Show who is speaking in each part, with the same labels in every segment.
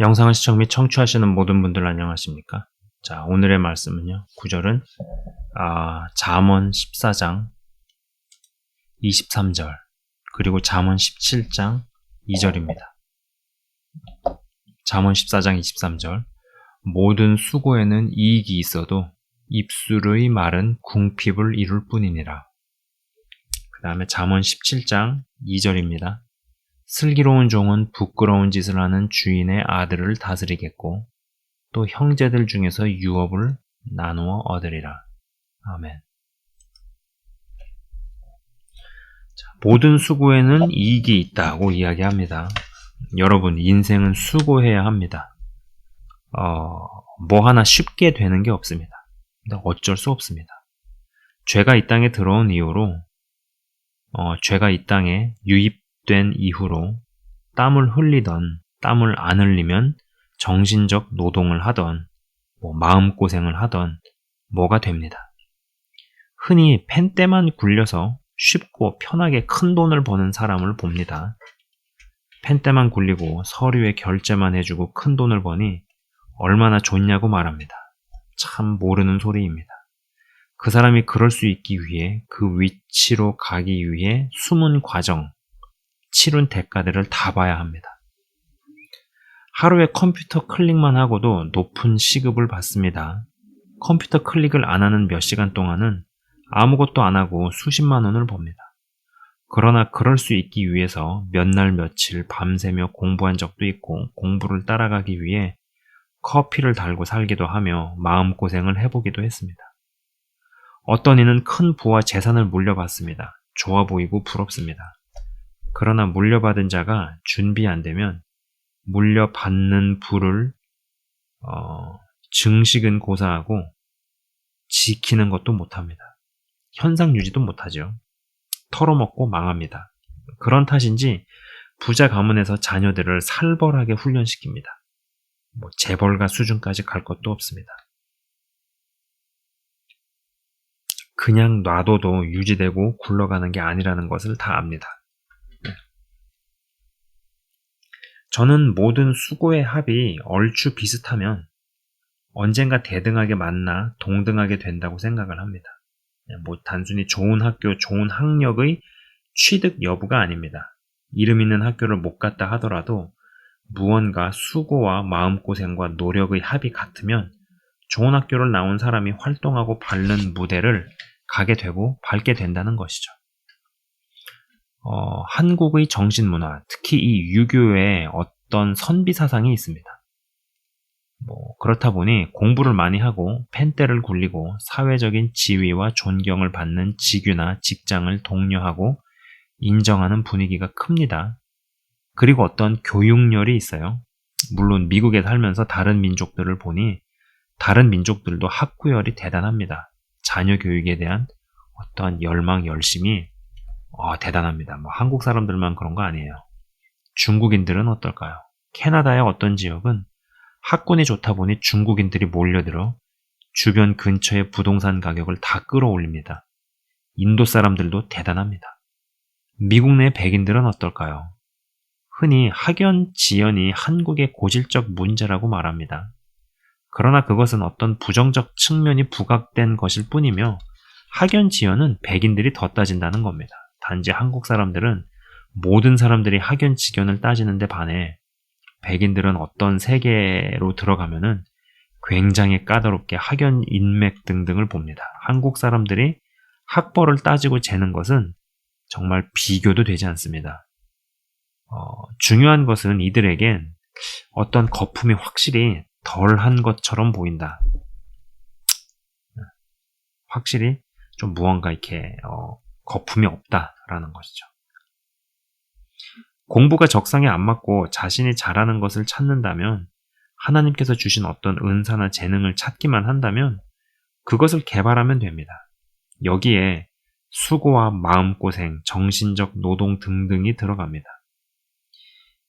Speaker 1: 영상을 시청 및 청취하시는 모든 분들 안녕하십니까? 자, 오늘의 말씀은요. 구절은 아, 잠언 14장 23절 그리고 잠언 17장 2절입니다. 잠언 14장 23절 모든 수고에는 이익이 있어도 입술의 말은 궁핍을 이룰 뿐이니라. 그 다음에 잠언 17장 2절입니다. 슬기로운 종은 부끄러운 짓을 하는 주인의 아들을 다스리겠고 또 형제들 중에서 유업을 나누어 얻으리라. 아멘. 자, 모든 수고에는 이익이 있다고 이야기합니다. 여러분, 인생은 수고해야 합니다. 어, 뭐 하나 쉽게 되는 게 없습니다. 어쩔 수 없습니다. 죄가 이 땅에 들어온 이후로, 어, 죄가 이 땅에 유입 된 이후로 땀을 흘리던 땀을 안 흘리면 정신적 노동을 하던 뭐 마음고생을 하던 뭐가 됩니다. 흔히 펜때만 굴려서 쉽고 편하게 큰 돈을 버는 사람을 봅니다. 펜때만 굴리고 서류에 결제만 해주고 큰 돈을 버니 얼마나 좋냐고 말합니다. 참 모르는 소리입니다. 그 사람이 그럴 수 있기 위해 그 위치로 가기 위해 숨은 과정, 치룬 대가들을 다 봐야 합니다. 하루에 컴퓨터 클릭만 하고도 높은 시급을 받습니다. 컴퓨터 클릭을 안 하는 몇 시간 동안은 아무것도 안 하고 수십만 원을 법니다. 그러나 그럴 수 있기 위해서 몇 날 며칠 밤새며 공부한 적도 있고 공부를 따라가기 위해 커피를 달고 살기도 하며 마음고생을 해보기도 했습니다. 어떤 이는 큰 부와 재산을 물려받습니다. 좋아 보이고 부럽습니다. 그러나 물려받은 자가 준비 안 되면 물려받는 부를 어, 증식은 고사하고 지키는 것도 못합니다. 현상 유지도 못하죠. 털어먹고 망합니다. 그런 탓인지 부자 가문에서 자녀들을 살벌하게 훈련시킵니다. 뭐 재벌가 수준까지 갈 것도 없습니다. 그냥 놔둬도 유지되고 굴러가는 게 아니라는 것을 다 압니다. 저는 모든 수고의 합이 얼추 비슷하면 언젠가 대등하게 만나 동등하게 된다고 생각을 합니다. 뭐 단순히 좋은 학교, 좋은 학력의 취득 여부가 아닙니다. 이름 있는 학교를 못 갔다 하더라도 무언가 수고와 마음고생과 노력의 합이 같으면 좋은 학교를 나온 사람이 활동하고 밟는 무대를 가게 되고 밟게 된다는 것이죠. 어, 한국의 정신문화, 특히 이 유교의 어떤 선비 사상이 있습니다. 뭐 그렇다 보니 공부를 많이 하고 펜대를 굴리고 사회적인 지위와 존경을 받는 직유나 직장을 독려하고 인정하는 분위기가 큽니다. 그리고 어떤 교육열이 있어요. 물론 미국에 살면서 다른 민족들을 보니 다른 민족들도 학구열이 대단합니다. 자녀 교육에 대한 어떠한 열망, 열심이 어, 대단합니다. 뭐 한국 사람들만 그런 거 아니에요. 중국인들은 어떨까요? 캐나다의 어떤 지역은 학군이 좋다 보니 중국인들이 몰려들어 주변 근처의 부동산 가격을 다 끌어올립니다. 인도 사람들도 대단합니다. 미국 내 백인들은 어떨까요? 흔히 학연 지연이 한국의 고질적 문제라고 말합니다. 그러나 그것은 어떤 부정적 측면이 부각된 것일 뿐이며 학연 지연은 백인들이 더 따진다는 겁니다. 단지 한국 사람들은 모든 사람들이 학연 지견을 따지는데 반해 백인들은 어떤 세계로 들어가면은 굉장히 까다롭게 학연 인맥 등등을 봅니다. 한국 사람들이 학벌을 따지고 재는 것은 정말 비교도 되지 않습니다. 어, 중요한 것은 이들에겐 어떤 거품이 확실히 덜한 것처럼 보인다. 확실히 좀 무언가 이렇게 어, 거품이 없다라는 것이죠. 공부가 적성에 안 맞고 자신이 잘하는 것을 찾는다면 하나님께서 주신 어떤 은사나 재능을 찾기만 한다면 그것을 개발하면 됩니다. 여기에 수고와 마음고생, 정신적 노동 등등이 들어갑니다.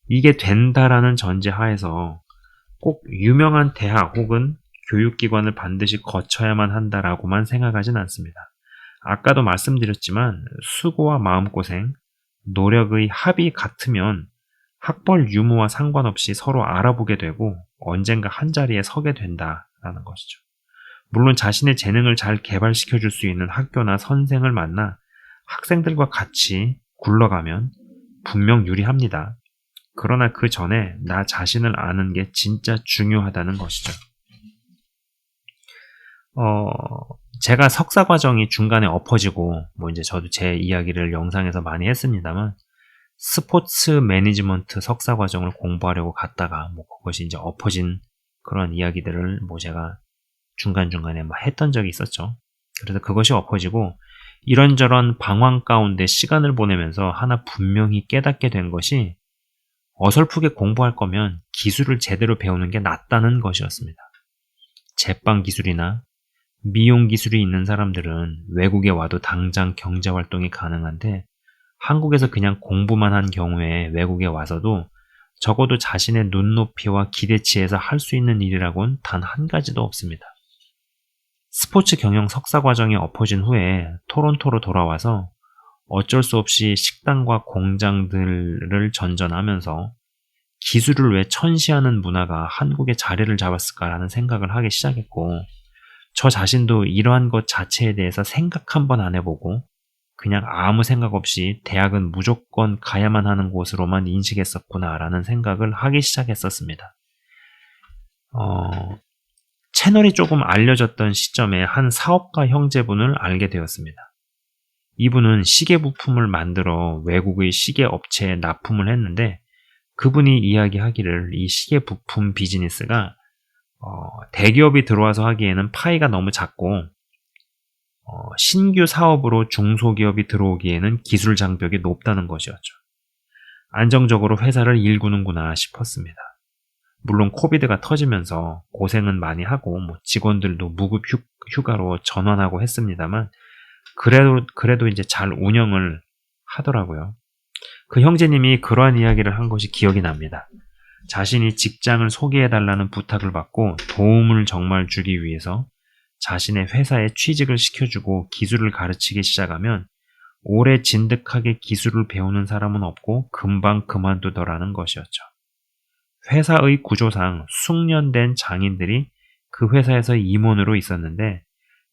Speaker 1: 이게 된다라는 전제 하에서 꼭 유명한 대학 혹은 교육기관을 반드시 거쳐야만 한다라고만 생각하진 않습니다. 아까도 말씀드렸지만 수고와 마음고생, 노력의 합이 같으면 학벌 유무와 상관없이 서로 알아보게 되고 언젠가 한 자리에 서게 된다라는 것이죠. 물론 자신의 재능을 잘 개발시켜 줄 수 있는 학교나 선생을 만나 학생들과 같이 굴러가면 분명 유리합니다. 그러나 그 전에 나 자신을 아는 게 진짜 중요하다는 것이죠. 어, 제가 석사 과정이 중간에 엎어지고, 뭐 이제 저도 제 이야기를 영상에서 많이 했습니다만, 스포츠 매니지먼트 석사 과정을 공부하려고 갔다가, 뭐 그것이 이제 엎어진 그런 이야기들을 뭐 제가 중간중간에 뭐 했던 적이 있었죠. 그래서 그것이 엎어지고, 이런저런 방황 가운데 시간을 보내면서 하나 분명히 깨닫게 된 것이 어설프게 공부할 거면 기술을 제대로 배우는 게 낫다는 것이었습니다. 제빵 기술이나 미용 기술이 있는 사람들은 외국에 와도 당장 경제 활동이 가능한데 한국에서 그냥 공부만 한 경우에 외국에 와서도 적어도 자신의 눈높이와 기대치에서 할 수 있는 일이라곤 단 한 가지도 없습니다. 스포츠 경영 석사 과정이 엎어진 후에 토론토로 돌아와서 어쩔 수 없이 식당과 공장들을 전전하면서 기술을 왜 천시하는 문화가 한국에 자리를 잡았을까라는 생각을 하기 시작했고, 저 자신도 이러한 것 자체에 대해서 생각 한번 안 해보고, 그냥 아무 생각 없이 대학은 무조건 가야만 하는 곳으로만 인식했었구나라는 생각을 하기 시작했었습니다. 어, 채널이 조금 알려졌던 시점에 한 사업가 형제분을 알게 되었습니다. 이분은 시계 부품을 만들어 외국의 시계 업체에 납품을 했는데 그분이 이야기하기를 이 시계 부품 비즈니스가 어, 대기업이 들어와서 하기에는 파이가 너무 작고 어, 신규 사업으로 중소기업이 들어오기에는 기술 장벽이 높다는 것이었죠. 안정적으로 회사를 일구는구나 싶었습니다. 물론 코비드가 터지면서 고생은 많이 하고 뭐 직원들도 무급 휴, 가로 전환하고 했습니다만 그래도 그래도 이제 잘 운영을 하더라고요. 그 형제님이 그러한 이야기를 한 것이 기억이 납니다. 자신이 직장을 소개해달라는 부탁을 받고 도움을 정말 주기 위해서 자신의 회사에 취직을 시켜주고 기술을 가르치기 시작하면 오래 진득하게 기술을 배우는 사람은 없고 금방 그만두더라는 것이었죠. 회사의 구조상 숙련된 장인들이 그 회사에서 임원으로 있었는데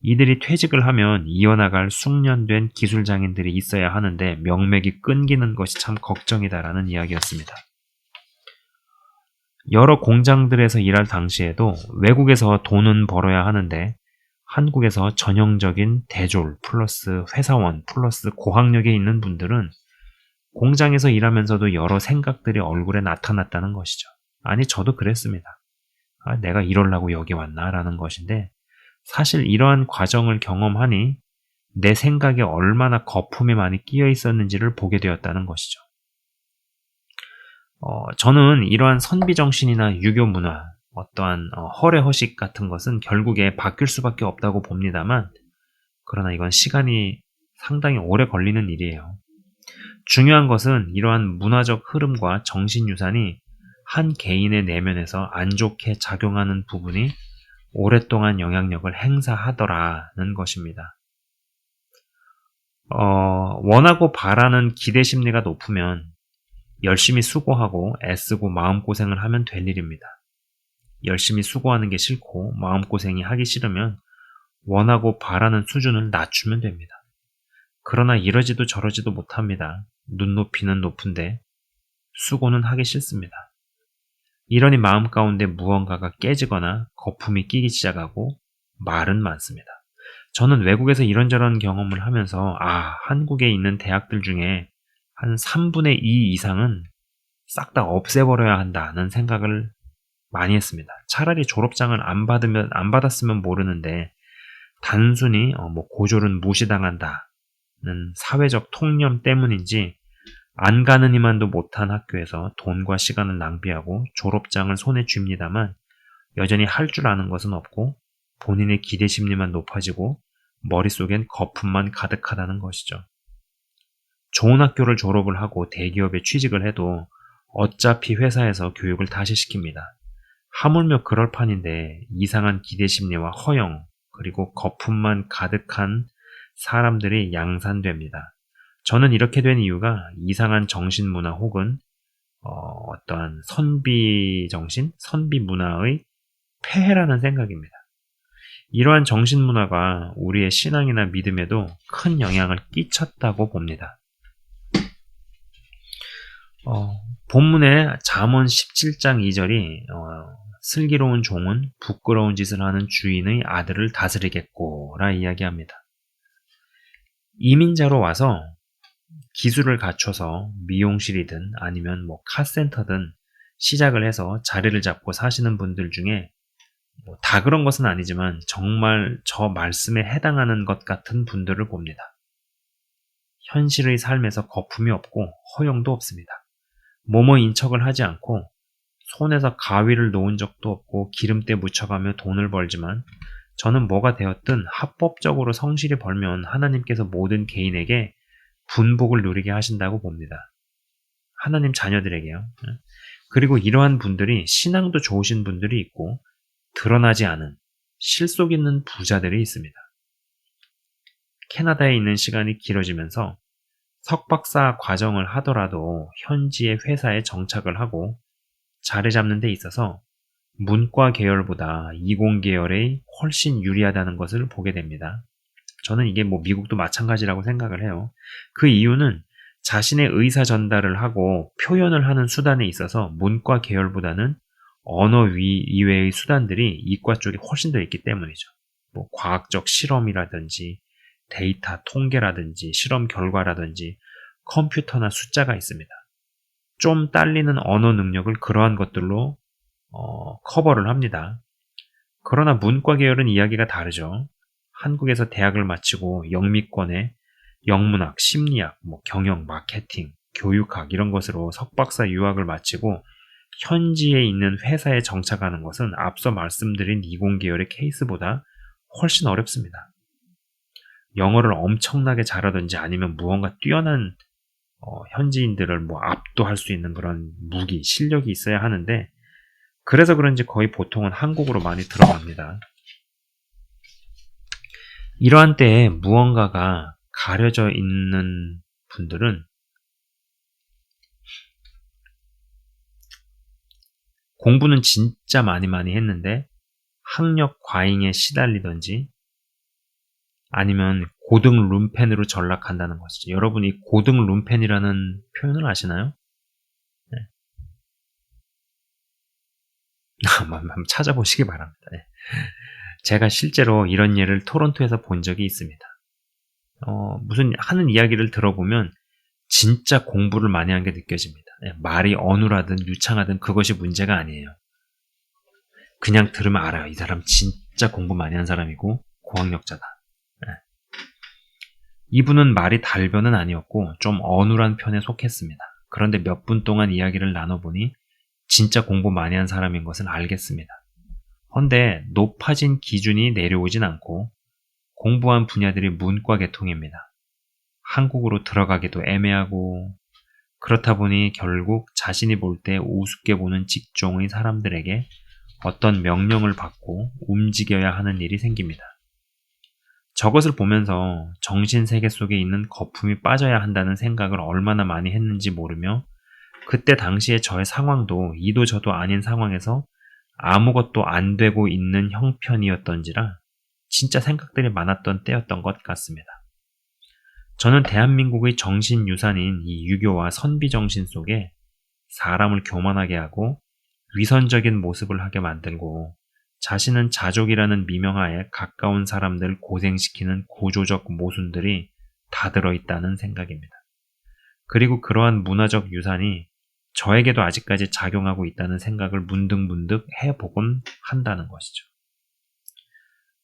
Speaker 1: 이들이 퇴직을 하면 이어나갈 숙련된 기술 장인들이 있어야 하는데 명맥이 끊기는 것이 참 걱정이다라는 이야기였습니다. 여러 공장들에서 일할 당시에도 외국에서 돈은 벌어야 하는데 한국에서 전형적인 대졸 플러스 회사원 플러스 고학력에 있는 분들은 공장에서 일하면서도 여러 생각들이 얼굴에 나타났다는 것이죠. 아니, 저도 그랬습니다. 아, 내가 이럴라고 여기 왔나 라는 것인데 사실 이러한 과정을 경험하니 내 생각에 얼마나 거품이 많이 끼어 있었는지를 보게 되었다는 것이죠. 어, 저는 이러한 선비 정신이나 유교 문화, 어떠한 어, 허례 허식 같은 것은 결국에 바뀔 수밖에 없다고 봅니다만, 그러나 이건 시간이 상당히 오래 걸리는 일이에요. 중요한 것은 이러한 문화적 흐름과 정신 유산이 한 개인의 내면에서 안 좋게 작용하는 부분이 오랫동안 영향력을 행사하더라는 것입니다. 어, 원하고 바라는 기대 심리가 높으면 열심히 수고하고 애쓰고 마음고생을 하면 될 일입니다. 열심히 수고하는 게 싫고 마음고생이 하기 싫으면 원하고 바라는 수준을 낮추면 됩니다. 그러나 이러지도 저러지도 못합니다. 눈높이는 높은데 수고는 하기 싫습니다. 이러니 마음 가운데 무언가가 깨지거나 거품이 끼기 시작하고 말은 많습니다. 저는 외국에서 이런저런 경험을 하면서 아, 한국에 있는 대학들 중에 한 3분의 2 이상은 싹 다 없애버려야 한다는 생각을 많이 했습니다. 차라리 졸업장을 안 받으면 안 받았으면 모르는데 단순히 어, 뭐 고졸은 무시당한다는 사회적 통념 때문인지 안 가는 이만도 못한 학교에서 돈과 시간을 낭비하고 졸업장을 손에 쥡니다만 여전히 할 줄 아는 것은 없고 본인의 기대 심리만 높아지고 머릿속엔 거품만 가득하다는 것이죠. 좋은 학교를 졸업을 하고 대기업에 취직을 해도 어차피 회사에서 교육을 다시 시킵니다. 하물며 그럴 판인데 이상한 기대 심리와 허영 그리고 거품만 가득한 사람들이 양산됩니다. 저는 이렇게 된 이유가 이상한 정신 문화 혹은 어, 어떠한 선비 정신, 선비 문화의 폐해라는 생각입니다. 이러한 정신 문화가 우리의 신앙이나 믿음에도 큰 영향을 끼쳤다고 봅니다. 어, 본문의 잠언 17장 2절이 어, 슬기로운 종은 부끄러운 짓을 하는 주인의 아들을 다스리겠고라 이야기합니다. 이민자로 와서 기술을 갖춰서 미용실이든 아니면 뭐 카센터든 시작을 해서 자리를 잡고 사시는 분들 중에 뭐 다 그런 것은 아니지만 정말 저 말씀에 해당하는 것 같은 분들을 봅니다. 현실의 삶에서 거품이 없고 허용도 없습니다. 뭐뭐 인 척을 하지 않고 손에서 가위를 놓은 적도 없고 기름때 묻혀가며 돈을 벌지만 저는 뭐가 되었든 합법적으로 성실히 벌면 하나님께서 모든 개인에게 분복을 누리게 하신다고 봅니다. 하나님 자녀들에게요. 그리고 이러한 분들이 신앙도 좋으신 분들이 있고 드러나지 않은 실속 있는 부자들이 있습니다. 캐나다에 있는 시간이 길어지면서 석박사 과정을 하더라도 현지의 회사에 정착을 하고 자리 잡는 데 있어서 문과 계열보다 이공 계열에 훨씬 유리하다는 것을 보게 됩니다. 저는 이게 뭐 미국도 마찬가지라고 생각을 해요. 그 이유는 자신의 의사 전달을 하고 표현을 하는 수단에 있어서 문과 계열보다는 언어 위 이외의 수단들이 이과 쪽에 훨씬 더 있기 때문이죠. 뭐 과학적 실험이라든지 데이터 통계라든지 실험 결과라든지 컴퓨터나 숫자가 있습니다. 좀 딸리는 언어 능력을 그러한 것들로 어, 커버를 합니다. 그러나 문과 계열은 이야기가 다르죠. 한국에서 대학을 마치고 영미권에 영문학, 심리학, 뭐 경영, 마케팅, 교육학 이런 것으로 석박사 유학을 마치고 현지에 있는 회사에 정착하는 것은 앞서 말씀드린 이공계열의 케이스보다 훨씬 어렵습니다. 영어를 엄청나게 잘하든지 아니면 무언가 뛰어난 어, 현지인들을 뭐 압도할 수 있는 그런 무기, 실력이 있어야 하는데 그래서 그런지 거의 보통은 한국으로 많이 들어갑니다. 이러한 때에 무언가가 가려져 있는 분들은 공부는 진짜 많이 많이 했는데 학력 과잉에 시달리던지 아니면 고등 룸펜으로 전락한다는 것이죠. 여러분 이 고등 룸펜이라는 표현을 아시나요? 네. 한번 찾아보시기 바랍니다. 네. 제가 실제로 이런 예를 토론토에서 본 적이 있습니다. 어, 무슨 하는 이야기를 들어보면 진짜 공부를 많이 한 게 느껴집니다. 예, 말이 어눌하든 유창하든 그것이 문제가 아니에요. 그냥 들으면 알아요. 이 사람 진짜 공부 많이 한 사람이고 고학력자다. 네. 이분은 말이 달변은 아니었고 좀 어눌한 편에 속했습니다. 그런데 몇 분 동안 이야기를 나눠보니 진짜 공부 많이 한 사람인 것을 알겠습니다. 헌데 높아진 기준이 내려오진 않고 공부한 분야들이 문과 계통입니다. 한국으로 들어가기도 애매하고 그렇다 보니 결국 자신이 볼 때 우습게 보는 직종의 사람들에게 어떤 명령을 받고 움직여야 하는 일이 생깁니다. 저것을 보면서 정신 세계 속에 있는 거품이 빠져야 한다는 생각을 얼마나 많이 했는지 모르며 그때 당시에 저의 상황도 이도 저도 아닌 상황에서 아무것도 안 되고 있는 형편이었던지라 진짜 생각들이 많았던 때였던 것 같습니다. 저는 대한민국의 정신 유산인 이 유교와 선비 정신 속에 사람을 교만하게 하고 위선적인 모습을 하게 만들고 자신은 자족이라는 미명하에 가까운 사람들 고생시키는 구조적 모순들이 다 들어있다는 생각입니다. 그리고 그러한 문화적 유산이 저에게도 아직까지 작용하고 있다는 생각을 문득문득 해보곤 한다는 것이죠.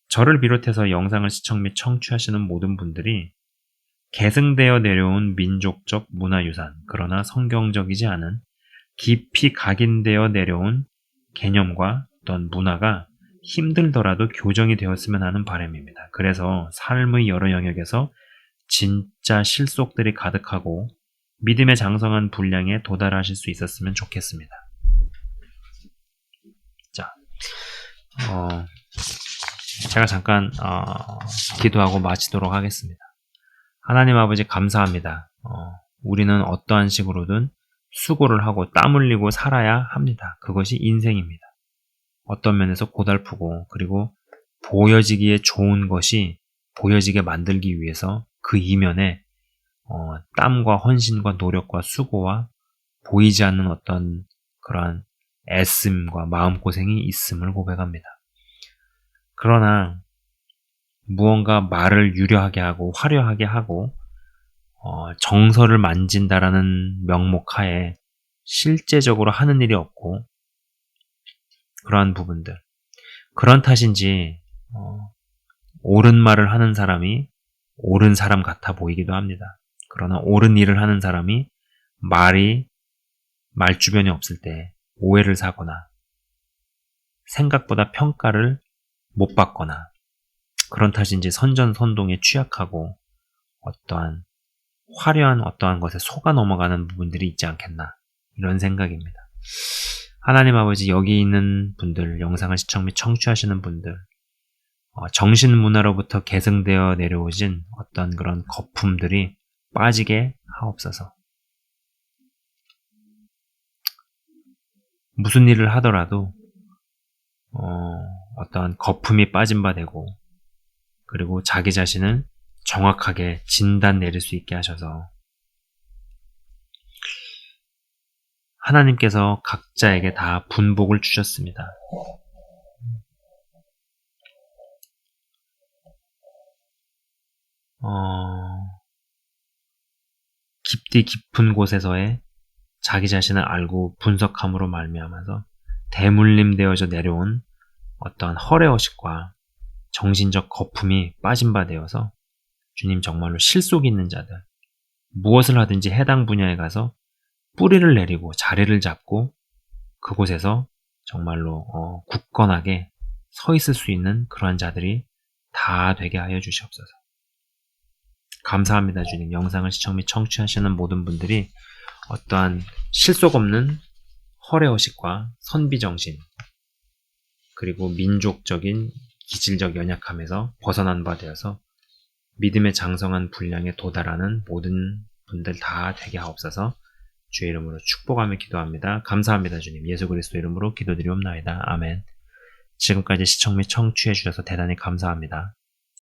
Speaker 1: 저를 비롯해서 영상을 시청 및 청취하시는 모든 분들이 계승되어 내려온 민족적 문화유산, 그러나 성경적이지 않은 깊이 각인되어 내려온 개념과 어떤 문화가 힘들더라도 교정이 되었으면 하는 바람입니다. 그래서 삶의 여러 영역에서 진짜 실속들이 가득하고 믿음의 장성한 분량에 도달하실 수 있었으면 좋겠습니다. 자, 어, 제가 잠깐 어, 기도하고 마치도록 하겠습니다. 하나님 아버지 감사합니다. 어, 우리는 어떠한 식으로든 수고를 하고 땀 흘리고 살아야 합니다. 그것이 인생입니다. 어떤 면에서 고달프고 그리고 보여지기에 좋은 것이 보여지게 만들기 위해서 그 이면에 어, 땀과 헌신과 노력과 수고와 보이지 않는 어떤 그러한 애씀과 마음고생이 있음을 고백합니다. 그러나 무언가 말을 유려하게 하고 화려하게 하고 어, 정서를 만진다라는 명목하에 실제적으로 하는 일이 없고 그러한 부분들 그런 탓인지 어, 옳은 말을 하는 사람이 옳은 사람 같아 보이기도 합니다. 그러나 옳은 일을 하는 사람이 말이 말 주변에 없을 때 오해를 사거나 생각보다 평가를 못 받거나 그런 탓인지 선전선동에 취약하고 어떠한 화려한 어떠한 것에 속아 넘어가는 부분들이 있지 않겠나 이런 생각입니다. 하나님 아버지 여기 있는 분들 영상을 시청 및 청취하시는 분들 어, 정신 문화로부터 계승되어 내려오진 어떤 그런 거품들이 빠지게 하옵소서. 무슨 일을 하더라도 어, 어떤 거품이 빠진 바 되고 그리고 자기 자신을 정확하게 진단 내릴 수 있게 하셔서 하나님께서 각자에게 다 분복을 주셨습니다. 어, 깊디 깊은 곳에서의 자기 자신을 알고 분석함으로 말미암아서 대물림되어져 내려온 어떠한 허례허식과 정신적 거품이 빠진 바 되어서 주님 정말로 실속이 있는 자들 무엇을 하든지 해당 분야에 가서 뿌리를 내리고 자리를 잡고 그곳에서 정말로 어, 굳건하게 서 있을 수 있는 그러한 자들이 다 되게 하여 주시옵소서. 감사합니다, 주님. 영상을 시청 및 청취하시는 모든 분들이 어떠한 실속 없는 허례허식과 선비정신, 그리고 민족적인 기질적 연약함에서 벗어난 바 되어서 믿음의 장성한 분량에 도달하는 모든 분들 다 되게 하옵소서 주의 이름으로 축복하며 기도합니다. 감사합니다, 주님. 예수 그리스도 이름으로 기도드리옵나이다. 아멘. 지금까지 시청 및 청취해 주셔서 대단히 감사합니다.